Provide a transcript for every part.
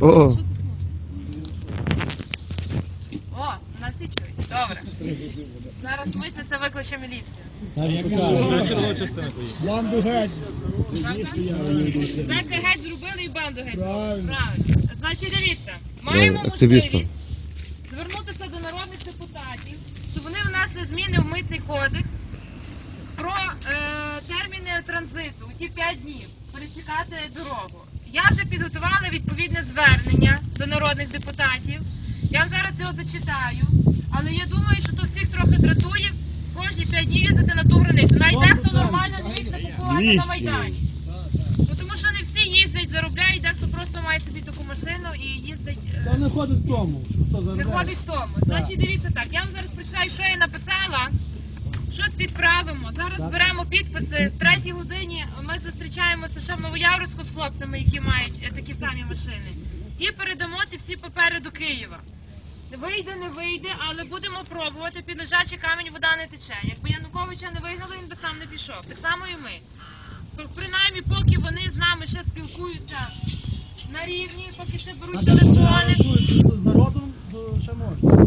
О, О, нас і чують. Добре. Зараз ми це викличе міліцію. Банду геть. Зеки геть зробили і банду геть. Правильно. Правильно. Значить, дивіться, маємо Е, можливість звернутися до народних депутатів, щоб вони внесли зміни в митний кодекс ті 5 днів пересікати дорогу. Я вже підготувала відповідне звернення до народних депутатів. Я зараз його зачитаю, але я думаю, що то всіх трохи дратує кожні 5 днів їздити на ту границю. Навіть дехто нормально не міг купувати на Майдані. Ну тому що не всі їздять, заробляють, дехто просто має собі таку машину і їздить. е, Та не ходить в тому, що хто не ходить в тому. Значить, дивіться так, я вам зараз прочитаю, що я написала. Щось підправимо. Зараз зберемо підписи. В третій годині ми зустрічаємося ще в Новояврську з хлопцями, які мають е, такі самі машини. І передамо ті всі папери до Києва. Вийде, не вийде, але будемо пробувати. Під лежачий камінь вода не тече. Якби Януковича не вигнали, він би сам не пішов. Так само і ми. Тобто, Принаймні, поки вони з нами ще спілкуються на рівні, поки ще беруть телефони. З народом то ще можна.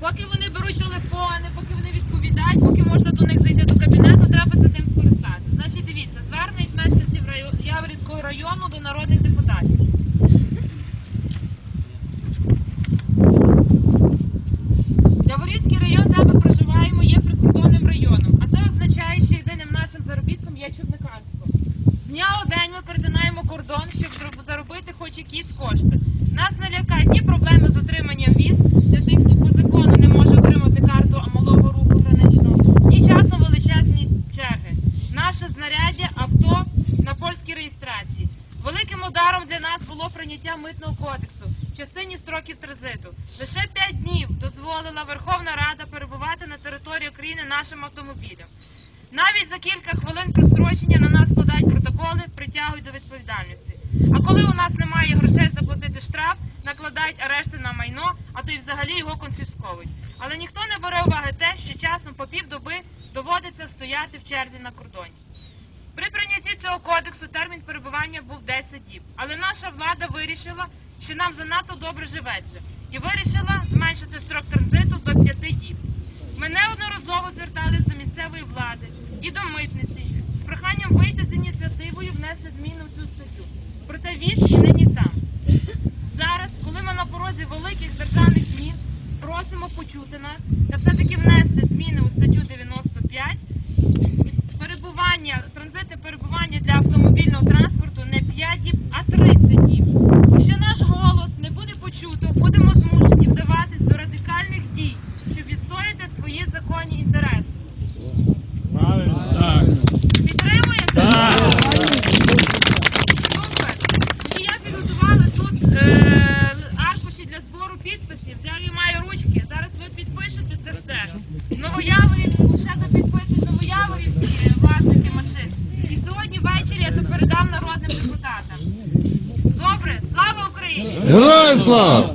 Поки вони беруть телефони, поки вони відповідають, поки можна до них зайти до кабінету, треба за тим скористатися. Значить, дивіться, звернення від мешканців району, Яворівського району до народних депутатів. Яворівський район, де ми проживаємо, є прикордонним районом. А це означає, що єдиним нашим заробітком є човникарство. З дня у день ми перетинаємо кордон, щоб зроб- заробити хоч якісь кошти. Нас не лякають ні проблеми з отриманням віз для тих, хто по закону не може отримати карту малого руху граничного, ні часом величезні черги. Наше знаряддя авто на польській реєстрації. Великим ударом для нас було прийняття митного кодексу в частині строків транзиту. Лише 5 днів дозволила Верховна Рада перебувати на території України нашим автомобілям. Навіть за кілька хвилин прострочення на нас складають протоколи, притягують до відповідальності. А коли у нас немає грошей заплатити штраф, накладають арешти на майно, а то й взагалі його конфісковують. Але ніхто не бере уваги те, що часом по півдоби доводиться стояти в черзі на кордоні. При прийнятті цього кодексу термін перебування був 10 діб, але наша влада вирішила, що нам занадто добре живеться, і вирішила зменшити строк транзиту до 5 діб. Ми неодноразово зверталися до місцевої влади і до митниці з проханням вийти з ініціативою внести зміни у цю статтю. Проте відки нині там. Зараз, коли ми на порозі великих державних змін, просимо почути нас та все-таки внести зміни у статтю 95 Новояворівську, ще до підписи Новояворівські власники машин. І сьогодні ввечері я це передам народним депутатам. Добре, слава Україні! героям слава!